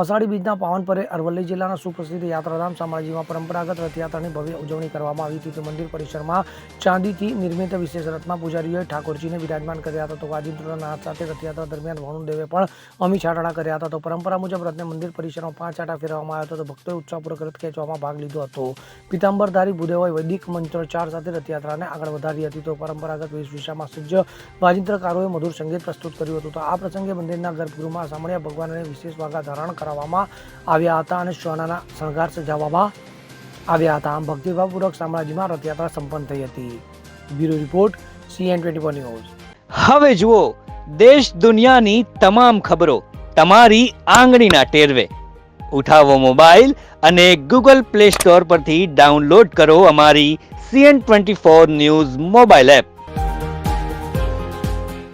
અષાઢી બીજના પાવન પરે અરવલ્લી જિલ્લાના સુપ્રસિદ્ધ યાત્રાધામ શામળાજીમાં પરંપરાગત રથયાત્રાની ભવ્ય ઉજવણી કરવામાં આવી હતી. તે મંદિર પરિસરમાં ચાંદીથી નિર્મિત વિશેષ રથમાં પૂજારીઓએ ઠાકોરજીને વિરાજમાન કર્યા હતા. તો વાજિંત્રોના નાદ સાથે રથયાત્રા દરમિયાન વરુણદેવે પણ અમી છાટણા કર્યા હતા. તો પરંપરા મુજબ રથને મંદિર પરિસરમાં પાંચ આટા ફેરવવામાં આવ્યો હતો. તો ભક્તોએ ઉત્સાહપૂર્વક રથ ખેંચવામાં ભાગ લીધો હતો. પિતાંબરધારી ભૂદેવોએ વૈદિક મંત્રોચ્ચાર સાથે રથયાત્રાને આગળ વધારી હતી. તો પરંપરાગત વેશભૂષામાં સજ્જ વાજિંત્રકારોએ મધુર સંગીત પ્રસ્તુત કર્યું હતું. તો આ પ્રસંગે મંદિરના ગર્ભગૃહમાં સામળિયા ભગવાનને વિશેષ વાગા ધારણ કરાવવામાં આવ્યા હતા અને સોનાના શણગાર સજાવવામાં આવ્યા હતા. આમ ભક્તિભાવપૂર્વક શામળાજીમાં રથયાત્રા સંપન્ન થઈ હતી. Bureau report CN twenty four news. હવે જુઓ, દેશ દુનિયાની તમામ ખબરો તમારી આંગળીના ટેરવે. ઉઠાવો મોબાઈલ અને ગૂગલ પ્લે સ્ટોર પરથી ડાઉનલોડ કરો અમારી CN twenty four news mobile app.